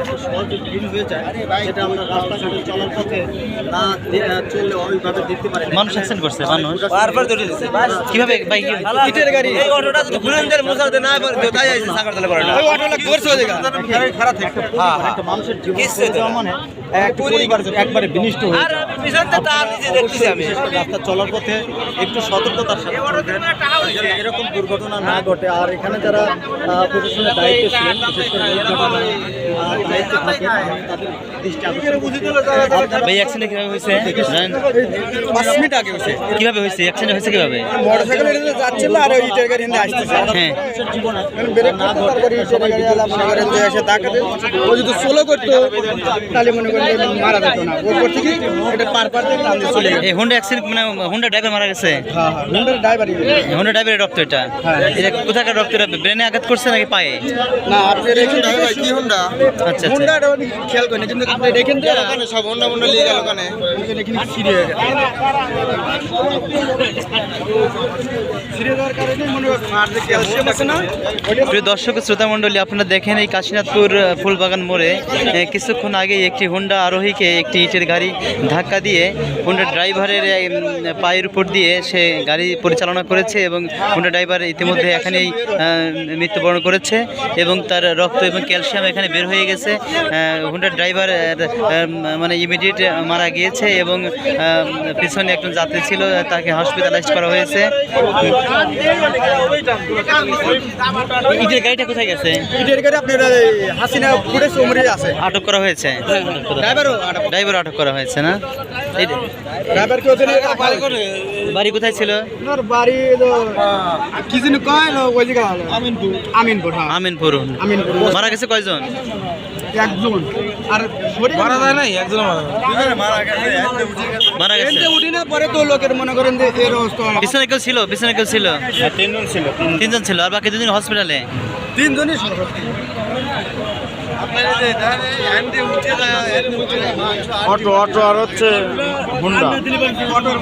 এত সহজে ভিড় হয়ে যায় যেটা আমরা রাস্তাঘাটে চলার পথে না চললে ওইভাবে দেখতে পারি মানুষ অ্যাক্সিডেন্ট করছে মানুষ বারবার ধরে দিচ্ছে কীভাবে ভাই ইটের গাড়ি। এই অটোটা যদি ঘুরেন্দের মুসাতে না পারে তো তাই আইছে সাগরতলা করে ওই অটোটা ধরছে ওই জায়গা খারাপ থাকে। হ্যাঁ, হ্যাঁ। একটা মানুষের জীবন না। মানে একটা পরিবার একবারে বিনষ্ট হয়ে যায়। বিশেষ করে রাস্তা চলার পথে একটু সতর্কতার সাথে এরকম দুর্ঘটনা না ঘটে আর এখানে যারা প্রশাসনের দায়িত্বে ছিলেন বিশেষ করে এই ঘটনায় আহ, দায়িত্বে থাকেন তাদের দৃষ্টি আকর্ষণ করছি। ভাই অ্যাক্সিডেন্ট কীভাবে হয়েছে? পাঁচ মিনিট আগে হয়েছে। কীভাবে হয়েছে? অ্যাক্সিডেন্ট হয়েছে কীভাবে? মোটরসাইকেল যাচ্ছিল আর ওই ইটের গাড়ি এনে আসতেছে। হ্যাঁ। ও যদি সোলো করতো তাহলে মনে করেন মারা যেত না। ওর পর থেকে এটা পার পার দিয়ে টান দিয়ে চলে গেছে। এই হুন্ডা অ্যাক্সিডেন্ট মানে হুন্ডা ড্রাইভার মারা গেছে? হ্যাঁ হ্যাঁ হুন্ডার ড্রাইভারই হুন্ডা ড্রাইভারের রক্ত এটা। এটা কোথাকার রক্ত এটা? ব্রেনে আঘাত করছে নাকি পায়ে? না আপনি রেখে কি হুন্ডা আচ্ছা আচ্ছা। হুন্ডা এটা উনি খেয়াল করেন কিন্তু আপনি রেখেন তো। ওখানে সব হুন্ডা মুন্ডা লিয়ে গেল ওখানে এখানে ছিঁড়ে হয়ে মনে হয় না। প্রিয় দর্শক শ্রোতা মণ্ডলী আপনারা দেখেন এই কাশীনাথপুর ফুলবাগান মোড়ে কিছুক্ষণ আগে একটি হুন্ডা আরোহীকে একটি ইটের গাড়ি ধাক্কা দিয়ে হুন্ডা ড্রাইভারের পায়ের উপর দিয়ে সে গাড়ি পরিচালনা করেছে এবং হুন্ডা ড্রাইভার ইতিমধ্যে এখানেই মৃত্যুবরণ করেছে এবং তার রক্ত এবং ক্যালসিয়াম এখানে বের হয়ে গেছে। হুন্ডা ড্রাইভার মানে ইমিডিয়েট মারা গিয়েছে এবং পিছনে একজন যাত্রী ছিল তাকে হসপিটালাইজ করা হয়েছে। ইটের গাড়িটা কোথায় গেছে? ইটের গাড়ি আপনার হাসিনা আছে। আটক করা হয়েছে। ড্রাইভারও ড্রাইভার আটক করা হয়েছে না? বাড়ি কোথায়? ছিল? বাড়ি তো কি যেন কয় না ওই জায়গা? আমিনপুর। আমিনপুর হ্যাঁ। আমিনপুর। আমিনপুর। মারা গেছে কয়জন? একজন। আর মারা যায় নাই একজন মারা মারা গেছে ট্রেনতে উঠি না পরে তো লোকের মনে করেন যে এর অবস্থা হয়। কেউ ছিল? কেউ ছিল? তিনজন ছিল তিনজন। ছিল। আর বাকি দুজন হসপিটালে তিনজনই অটো অটো আর হচ্ছে হুন্ডা অটোর